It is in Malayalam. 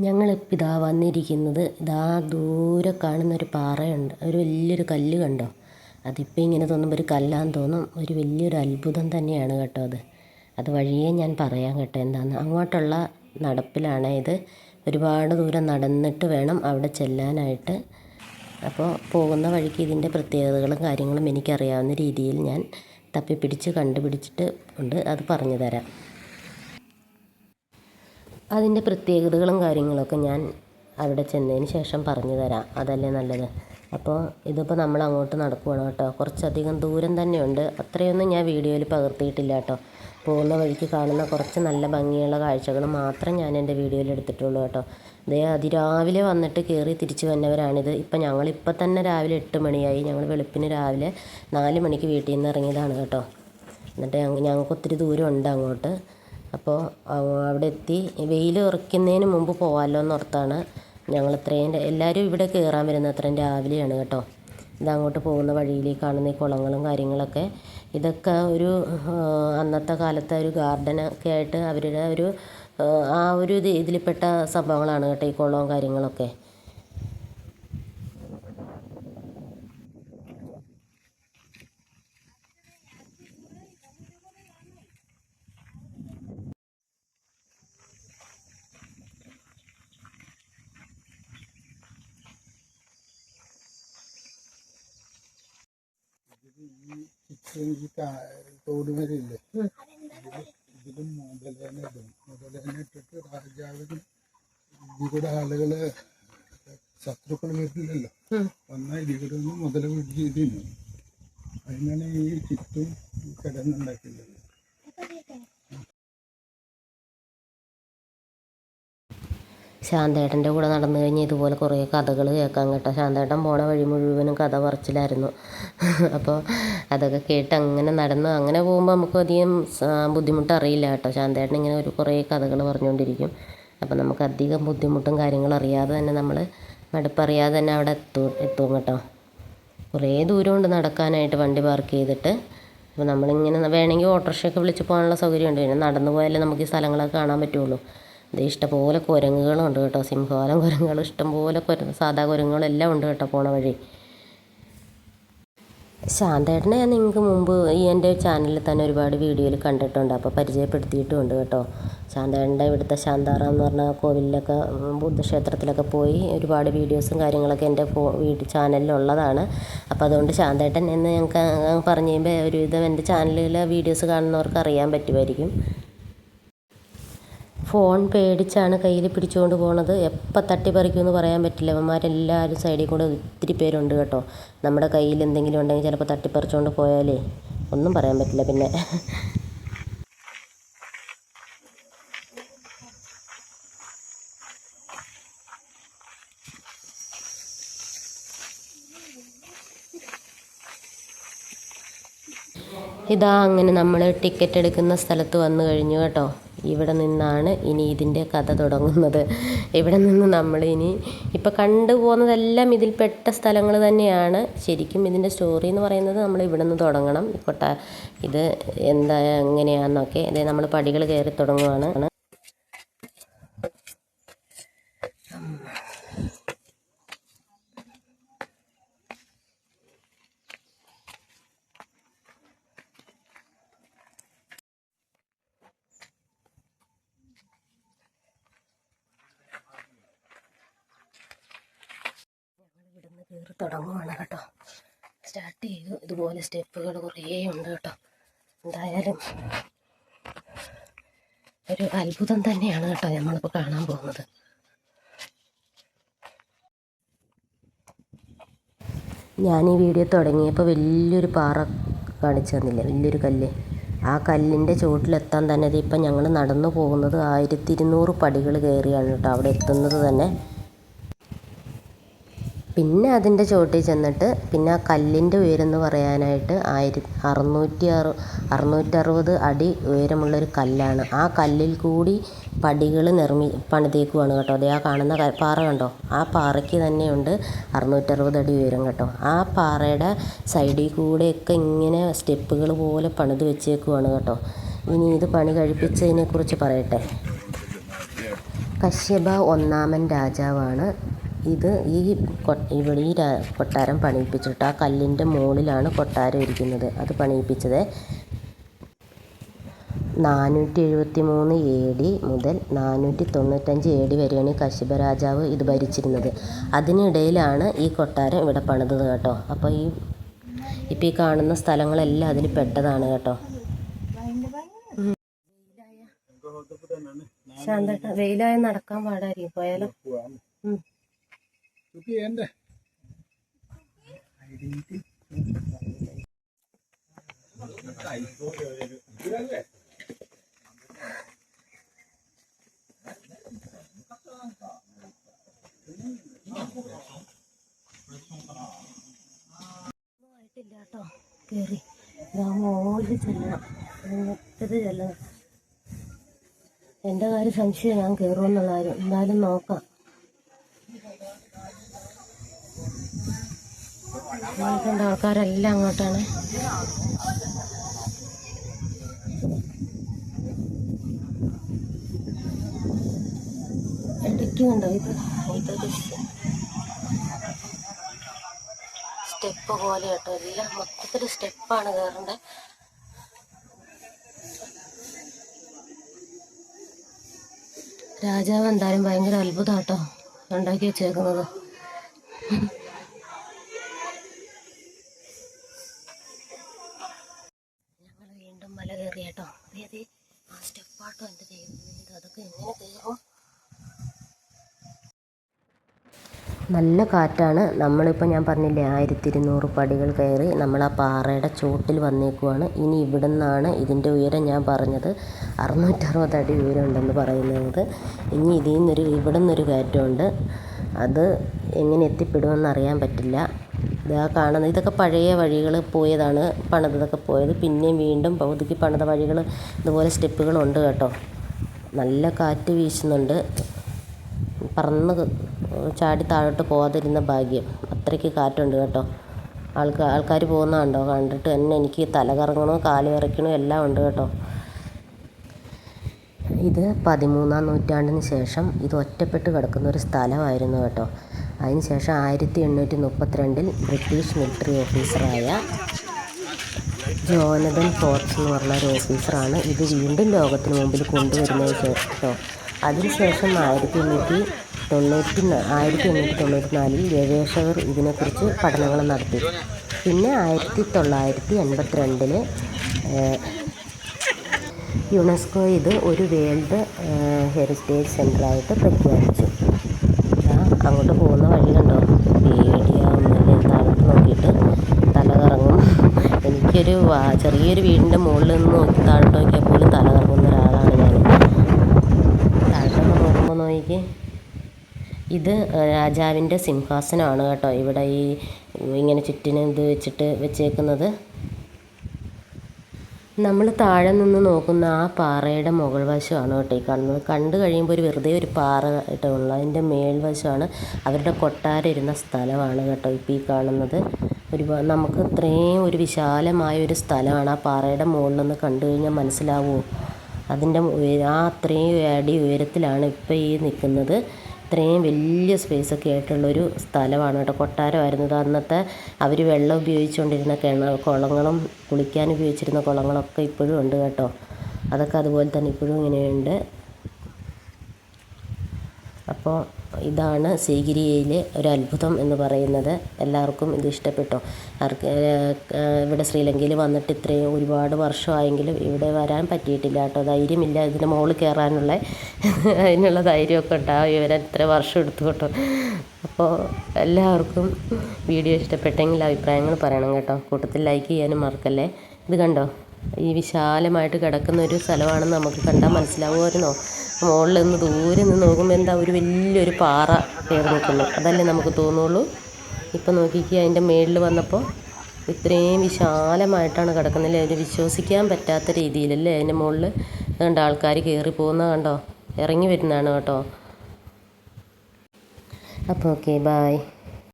ഞങ്ങളിപ്പോൾ ഇതാ വന്നിരിക്കുന്നത് ഇതാ ദൂരെ കാണുന്നൊരു പാറയുണ്ട്. ഒരു വലിയൊരു കല്ല് കണ്ടോ? അതിപ്പോൾ ഇങ്ങനെ തോന്നുമ്പോൾ ഒരു കല്ലാന്ന് തോന്നും. ഒരു വലിയൊരു അത്ഭുതം തന്നെയാണ് കേട്ടോ അത്. അത് വഴിയേ ഞാൻ പറയാം കേട്ടോ എന്താണെന്ന് അങ്ങോട്ടുള്ള നടപ്പിലാണ് ഇത്. ഒരുപാട് ദൂരം നടന്നിട്ട് വേണം അവിടെ ചെല്ലാനായിട്ട്. അപ്പോൾ പോകുന്ന വഴിക്ക് ഇതിന്റെ പ്രത്യേകതകളും കാര്യങ്ങളും എനിക്കറിയാവുന്ന രീതിയിൽ ഞാൻ തപ്പിപ്പിടിച്ച് കണ്ടുപിടിച്ചിട്ട് ഉണ്ട് അത് പറഞ്ഞു തരാം. അതിന്റെ പ്രത്യേകതകളും കാര്യങ്ങളൊക്കെ ഞാൻ അവിടെ ചെന്നതിന് ശേഷം പറഞ്ഞു തരാം. അതല്ലേ നല്ലത്? അപ്പോൾ ഇതിപ്പോൾ നമ്മൾ അങ്ങോട്ട് നടക്കുവാണ് കേട്ടോ. കുറച്ചധികം ദൂരം തന്നെയുണ്ട്. അത്രയൊന്നും ഞാൻ വീഡിയോയിൽ പകർത്തിയിട്ടില്ല കേട്ടോ. പോകുന്ന വഴിക്ക് കാണുന്ന കുറച്ച് നല്ല ഭംഗിയുള്ള കാഴ്ചകൾ മാത്രം ഞാൻ എന്റെ വീഡിയോയിൽ എടുത്തിട്ടുള്ളൂ കേട്ടോ. ദേ അതിരാവിലെ വന്നിട്ട് കയറി തിരിച്ച് വന്നവരാണിത്. ഇപ്പം ഞങ്ങളിപ്പോൾ തന്നെ രാവിലെ എട്ട് മണിയായി. ഞങ്ങൾ വെളുപ്പിന് രാവിലെ നാല് മണിക്ക് വീട്ടിൽ നിന്ന് ഇറങ്ങിയതാണ് കേട്ടോ. എന്നിട്ട് ഞങ്ങൾക്ക് ഒത്തിരി ദൂരം ഉണ്ട് അങ്ങോട്ട്. അപ്പോൾ അവിടെ എത്തി. വെയിൽ ഉറയ്ക്കുന്നതിന് മുമ്പ് പോകാമല്ലോ എന്നോർത്താണ് ഞങ്ങൾ ഇത്രയും എല്ലാവരും ഇവിടെ കയറാൻ വരുന്നത് അത്രയും രാവിലെയാണ് കേട്ടോ. ഇതങ്ങോട്ട് പോകുന്ന വഴിയിൽ കാണുന്ന ഈ കുളങ്ങളും കാര്യങ്ങളൊക്കെ. ഇതൊക്കെ ഒരു അന്നത്തെ കാലത്തെ ഒരു ഗാർഡനൊക്കെ ആയിട്ട് അവരുടെ ഒരു ആ ഒരു ഇത് ഇതിൽപ്പെട്ട സംഭവങ്ങളാണ് കേട്ടോ ഈ കുളവും കാര്യങ്ങളൊക്കെ. ഈ ചിത്രം ഈ കാ- തോട് വരെയില്ലേ? ഇതിലും മുതലേനെ ഇടും. മുതലേനെ ഇട്ടിട്ട് രാജാവിന് ഇതിലൂടെ ആളുകൾ ശത്രുക്കൾ വരില്ലല്ലോ വന്നാൽ ഇതിലൂടെ ഒന്ന് മുതല ചെയ്തിരുന്നു അതിനാണ് ഈ ചുറ്റും ഈ ശാന്തേട്ടന്റെ കൂടെ നടന്നു കഴിഞ്ഞാൽ ഇതുപോലെ കുറേ കഥകൾ കേൾക്കാൻ കേട്ടോ. ശാന്തേട്ടൻ പോണ വഴി മുഴുവനും കഥ പറച്ചിലായിരുന്നു. അപ്പോൾ അതൊക്കെ കേട്ട് അങ്ങനെ നടന്നു. അങ്ങനെ പോകുമ്പോൾ നമുക്ക് അധികം ബുദ്ധിമുട്ടറിയില്ല കേട്ടോ. ശാന്തേട്ടൻ ഇങ്ങനെ ഒരു കുറേ കഥകൾ പറഞ്ഞുകൊണ്ടിരിക്കും. അപ്പോൾ നമുക്ക് അധികം ബുദ്ധിമുട്ടും കാര്യങ്ങളും അറിയാതെ തന്നെ നമ്മൾ മടുപ്പറിയാതെ തന്നെ അവിടെ എത്തും എത്തും കേട്ടോ. കുറേ ദൂരമുണ്ട് നടക്കാനായിട്ട് വണ്ടി പാർക്ക് ചെയ്തിട്ട്. അപ്പോൾ നമ്മളിങ്ങനെ വേണമെങ്കിൽ ഓട്ടോറിക്ഷയൊക്കെ വിളിച്ച് പോകാനുള്ള സൗകര്യമുണ്ട്. പിന്നെ നടന്നു പോയാലേ നമുക്ക് ഈ സ്ഥലങ്ങളൊക്കെ കാണാൻ പറ്റുള്ളൂ. ഇത് ഇഷ്ടംപോലെ കുരങ്ങുകളുണ്ട് കേട്ടോ. സിംഹവാലം കുരങ്ങുകൾ ഇഷ്ടംപോലെ കുര സാധാ കുരങ്ങുകളെല്ലാം ഉണ്ട് കേട്ടോ പോണ വഴി. ശാന്തേട്ടനെ ഞാൻ നിങ്ങൾക്ക് മുമ്പ് ഈ എന്റെ ചാനലിൽ തന്നെ ഒരുപാട് വീഡിയോയിൽ കണ്ടിട്ടുണ്ട്. അപ്പോൾ പരിചയപ്പെടുത്തിയിട്ടുമുണ്ട് കേട്ടോ. ശാന്തേട്ടന്റെ ഇവിടുത്തെ ശാന്താറ എന്ന് പറഞ്ഞ കോവിലിലൊക്കെ ബുദ്ധക്ഷേത്രത്തിലൊക്കെ പോയി ഒരുപാട് വീഡിയോസും കാര്യങ്ങളൊക്കെ എന്റെ വീട്ടിൽ ചാനലിലുള്ളതാണ്. അപ്പോൾ അതുകൊണ്ട് ശാന്തേട്ടൻ എന്ന് ഞങ്ങൾക്ക് പറഞ്ഞു കഴിയുമ്പോൾ ഒരുവിധം എന്റെ ചാനലിലെ വീഡിയോസ് കാണുന്നവർക്ക് അറിയാൻ പറ്റുമായിരിക്കും. ഫോൺ പേടിച്ചാണ് കയ്യിൽ പിടിച്ചുകൊണ്ട് പോണത്. എപ്പോൾ തട്ടിപ്പറിക്കുമെന്ന് പറയാൻ പറ്റില്ല. അവന്മാരെല്ലാവരും സൈഡിൽ കൂടെ ഒത്തിരി പേരുണ്ട് കേട്ടോ. നമ്മുടെ കയ്യിൽ എന്തെങ്കിലും ഉണ്ടെങ്കിൽ ചിലപ്പോൾ തട്ടിപ്പറിച്ചുകൊണ്ട് പോയാലേ ഒന്നും പറയാൻ പറ്റില്ല പിന്നെ. ഇതാ അങ്ങനെ നമ്മൾ ടിക്കറ്റ് എടുക്കുന്ന സ്ഥലത്ത് വന്നു കഴിഞ്ഞു കേട്ടോ. ഇവിടെ നിന്നാണ് ഇനി ഇതിന്റെ കഥ തുടങ്ങുന്നത്. ഇവിടെ നിന്ന് നമ്മൾ ഇനി ഇപ്പം കണ്ടു പോകുന്നതെല്ലാം ഇതിൽപ്പെട്ട സ്ഥലങ്ങൾ തന്നെയാണ്. ശരിക്കും ഇതിന്റെ സ്റ്റോറി എന്ന് പറയുന്നത് നമ്മൾ ഇവിടെ നിന്ന് തുടങ്ങണം. കൊട്ട ഇത് എന്താ എങ്ങനെയാണെന്നൊക്കെ അതായത് നമ്മൾ പടികൾ കയറി തുടങ്ങുവാണ്. കയറി തുടങ്ങുവാണ് കേട്ടോ. സ്റ്റാർട്ട് ചെയ്തു. ഇതുപോലെ സ്റ്റെപ്പുകൾ കുറേ ഉണ്ട് കേട്ടോ. എന്തായാലും ഒരു അത്ഭുതം തന്നെയാണ് കേട്ടോ നമ്മളിപ്പോൾ കാണാൻ പോകുന്നത്. ഞാൻ ഈ വീഡിയോ തുടങ്ങിയപ്പോൾ വലിയൊരു പാറ കാണിച്ചു തന്നില്ലേ? വലിയൊരു കല്ല്. ആ കല്ലിന്റെ ചുവട്ടിലെത്താൻ തന്നെ ഇപ്പം ഞങ്ങൾ നടന്നു പോകുന്നത് ആയിരത്തി ഇരുന്നൂറ് പടികൾ കയറിയാണ് കേട്ടോ അവിടെ എത്തുന്നത് തന്നെ. പിന്നെ അതിന്റെ ചുവട്ടിൽ ചെന്നിട്ട് പിന്നെ ആ കല്ലിന്റെ ഉയരമെന്ന് പറയാനായിട്ട് ആയിര അറുന്നൂറ്റി അറു അറുന്നൂറ്ററുപത് അടി ഉയരമുള്ളൊരു കല്ലാണ്. ആ കല്ലിൽ കൂടി പടികൾ നിർമ്മി പണിതേക്കുവാണ് കേട്ടോ. അതേ ആ കാണുന്ന പാറ കണ്ടോ? ആ പാറയ്ക്ക് തന്നെയുണ്ട് അറുന്നൂറ്ററുപത് അടി ഉയരം കേട്ടോ. ആ പാറയുടെ സൈഡിൽ കൂടെയൊക്കെ ഇങ്ങനെ സ്റ്റെപ്പുകൾ പോലെ പണിത് വെച്ചേക്കുവാണ് കേട്ടോ. ഇനി ഇത് പണി കഴിപ്പിച്ചതിനെക്കുറിച്ച് പറയട്ടെ. കശ്യപ ഒന്നാമൻ രാജാവാണ്. ഇത് ഈ ഇവിടെ ഈ കൊട്ടാരം പണിയിപ്പിച്ചിട്ട് ആ കല്ലിന്റെ മുകളിലാണ് കൊട്ടാരം ഇരിക്കുന്നത്. അത് പണിയിപ്പിച്ചത് നാനൂറ്റി എഴുപത്തി മൂന്ന് എ ഡി മുതൽ നാനൂറ്റി തൊണ്ണൂറ്റഞ്ച് എ ഡി വരെയാണ് ഈ കശ്യപ രാജാവ് ഇത് ഭരിച്ചിരുന്നത്. അതിനിടയിലാണ് ഈ കൊട്ടാരം ഇവിടെ പണിതത് കേട്ടോ. അപ്പോൾ ഈ ഇപ്പോൾ ഈ കാണുന്ന സ്ഥലങ്ങളെല്ലാം അതിൽ പെട്ടതാണ് കേട്ടോ. ശാന്ത വെയിലായ നടക്കാൻ പാടായിരിക്കും. പോയാലോ? കുട്ടി എന്റെ ആയിട്ടില്ല കേട്ടോ കയറി മോളിൽ ചെല്ലണം. എത്ര ചെല്ലണം. എന്റെ കാര്യം സംശയം ഞാൻ കയറുമെന്നുള്ള കാര്യം. എന്തായാലും നോക്കാം. കണ്ട ആൾക്കാരെല്ലാം അങ്ങോട്ടാണ്. സ്റ്റെപ്പ് പോലെ കേട്ടോ. എല്ലാം മൊത്തത്തിൽ സ്റ്റെപ്പാണ് കയറേണ്ടത് രാജാവ് എന്തായാലും ഭയങ്കര അത്ഭുതം കേട്ടോ ഉണ്ടാക്കി വെച്ചേക്കുന്നത് ഞങ്ങൾ വീണ്ടും മല കയറി കേട്ടോ അതെ ആ സ്റ്റെപ്പാട്ടോ എന്റെ ദൈവം അതൊക്കെ എങ്ങനെ കയറും നല്ല കാറ്റാണ്. നമ്മളിപ്പോൾ ഞാൻ പറഞ്ഞില്ലേ ആയിരത്തി ഇരുന്നൂറ് പടികൾ കയറി നമ്മൾ ആ പാറയുടെ ചോട്ടിൽ വന്നേക്കുവാണ്. ഇനി ഇവിടെ നിന്നാണ് ഇതിന്റെ ഉയരം ഞാൻ പറഞ്ഞത്. അറുന്നൂറ്ററുപത് അടി ഉയരം ഉണ്ടെന്ന് പറയുന്നത്. ഇനി ഇതിൽ നിന്നൊരു ഇവിടെ നിന്നൊരു കയറ്റമുണ്ട്. അത് എങ്ങനെ എത്തിപ്പെടുമെന്ന് അറിയാൻ പറ്റില്ല. ഇതാ കാണുന്നത് ഇതൊക്കെ പഴയ വഴികൾ പോയതാണ് പണിതതൊക്കെ പോയത്. പിന്നെയും വീണ്ടും പകുതിക്ക് പണിത വഴികൾ ഇതുപോലെ സ്റ്റെപ്പുകളുണ്ട് കേട്ടോ. നല്ല കാറ്റ് വീശുന്നുണ്ട്. പറന്ന് ചാടി താഴോട്ട് പോകാതിരുന്ന ഭാഗ്യം. അത്രയ്ക്ക് കാറ്റുണ്ട് കേട്ടോ. ആൾക്കാർ ആൾക്കാർ പോകുന്ന കണ്ടോ? കണ്ടിട്ട് തന്നെ എനിക്ക് തല കറങ്ങണോ കാൽ വിറയ്ക്കണോ എല്ലാം ഉണ്ട് കേട്ടോ. ഇത് പതിമൂന്നാം നൂറ്റാണ്ടിന് ശേഷം ഇത് ഒറ്റപ്പെട്ട് കിടക്കുന്ന ഒരു സ്ഥലമായിരുന്നു കേട്ടോ. അതിന് ശേഷം ആയിരത്തി എണ്ണൂറ്റി മുപ്പത്തിരണ്ടിൽ ബ്രിട്ടീഷ് മിലിറ്ററി ഓഫീസറായ ജോനതൻ ഫോർട്സ് എന്ന് പറഞ്ഞ ഒരു ഓഫീസറാണ് ഇത് വീണ്ടും ലോകത്തിന് മുമ്പിൽ കൊണ്ടുവരുന്നത് കേട്ടോ. അതിനുശേഷം ആയിരത്തി എണ്ണൂറ്റി തൊണ്ണൂറ്റി ആയിരത്തി എണ്ണൂറ്റി തൊണ്ണൂറ്റി നാലിൽ ഗവേഷകർ ഇതിനെക്കുറിച്ച് പഠനങ്ങൾ നടത്തി. പിന്നെ ആയിരത്തി തൊള്ളായിരത്തി എൺപത്തിരണ്ടിൽ യുനെസ്കോ ഇത് ഒരു വേൾഡ് ഹെറിറ്റേജ് സെന്ററായിട്ട് പ്രഖ്യാപിച്ചു. അങ്ങോട്ട് പോകുന്ന വഴി കണ്ടോ? പേടിയാവുന്നല്ലേ താഴോട്ട് നോക്കിയിട്ട് തല കറങ്ങും എനിക്കൊരു ചെറിയൊരു വീടിന്റെ മുകളിൽ നിന്ന് നോക്കി താഴോട്ട് നോക്കിയാൽ പോലും തല കറങ്ങുന്ന ഒരാളാണ് ഞാൻ താഴോട്ട് നോക്കുമ്പോൾ നോക്കിക്കേ. ഇത് രാജാവിന്റെ സിംഹാസനമാണ് കേട്ടോ ഇവിടെ ഈ ഇങ്ങനെ ചുറ്റിന് ഇത് വെച്ചിട്ട് വെച്ചേക്കുന്നത്. നമ്മൾ താഴെ നിന്ന് നോക്കുന്ന ആ പാറയുടെ മുകൾ വശമാണ് കേട്ടോ ഈ കാണുന്നത്. കണ്ടു കഴിയുമ്പോൾ ഒരു വെറുതെ ഒരു പാറ കേട്ടോ ഉള്ളു അതിന്റെ മേൽവശമാണ് അവരുടെ കൊട്ടാരം ഇരുന്ന സ്ഥലമാണ് കേട്ടോ ഇപ്പോൾ ഈ കാണുന്നത്. ഒരു നമുക്ക് ഇത്രയും ഒരു വിശാലമായ ഒരു സ്ഥലമാണ് ആ പാറയുടെ മുകളിൽ നിന്ന് കണ്ടു കഴിഞ്ഞാൽ മനസ്സിലാവുമോ? അതിന്റെ ആ അത്രയും അടി ഉയരത്തിലാണ് ഇപ്പോൾ ഈ നിൽക്കുന്നത്. ഇത്രയും വലിയ സ്പേസൊക്കെ ആയിട്ടുള്ളൊരു സ്ഥലമാണ് കേട്ടോ. കൊട്ടാരമായിരുന്നത് അന്നത്തെ അവർ വെള്ളം ഉപയോഗിച്ചുകൊണ്ടിരുന്ന കിണ കുളങ്ങളും കുളിക്കാൻ ഉപയോഗിച്ചിരുന്ന കുളങ്ങളൊക്കെ ഇപ്പോഴും ഉണ്ട് കേട്ടോ. അതൊക്കെ അതുപോലെ തന്നെ ഇപ്പോഴും ഇങ്ങനെയുണ്ട്. അപ്പോൾ ഇതാണ് സീഗിരിയയിലെ ഒരു അത്ഭുതം എന്ന് പറയുന്നത്. എല്ലാവർക്കും ഇത് ഇഷ്ടപ്പെട്ടോ? ഇവിടെ ശ്രീലങ്കയിൽ വന്നിട്ട് ഇത്രയും ഒരുപാട് വർഷമായെങ്കിലും ഇവിടെ വരാൻ പറ്റിയിട്ടില്ല കേട്ടോ. ധൈര്യമില്ല ഇതിന്റെ മുകളിൽ കയറാനുള്ള. അതിനുള്ള ധൈര്യമൊക്കെ ഉണ്ടാവും. ഇവരെ ഇത്ര വർഷം എടുത്തു കേട്ടോ. അപ്പോൾ എല്ലാവർക്കും വീഡിയോ ഇഷ്ടപ്പെട്ടെങ്കിൽ അഭിപ്രായങ്ങൾ പറയണം കേട്ടോ. കൂട്ടത്തിൽ ലൈക്ക് ചെയ്യാനും മറക്കല്ലേ? ഇത് കണ്ടോ? ഈ വിശാലമായിട്ട് കിടക്കുന്ന ഒരു സ്ഥലമാണെന്ന് നമുക്ക് കണ്ടാൽ മനസ്സിലാവുമായിരുന്നോ? മുകളിൽ നിന്ന് ദൂരെ നിന്ന് നോക്കുമ്പോൾ എന്താ ഒരു വലിയൊരു പാറ കയറി നിൽക്കുന്നു. അതല്ലേ നമുക്ക് തോന്നുള്ളൂ? ഇപ്പം നോക്കിക്കുക അതിന്റെ മേളിൽ വന്നപ്പോൾ ഇത്രയും വിശാലമായിട്ടാണ് കിടക്കുന്നത്. അതിന് വിശ്വസിക്കാൻ പറ്റാത്ത രീതിയിലല്ലേ അതിന്റെ മുകളിൽ കണ്ട ആൾക്കാർ കയറി പോകുന്ന കണ്ടോ? ഇറങ്ങി വരുന്നതാണ് കേട്ടോ. അപ്പോൾ ഓക്കെ ബായ്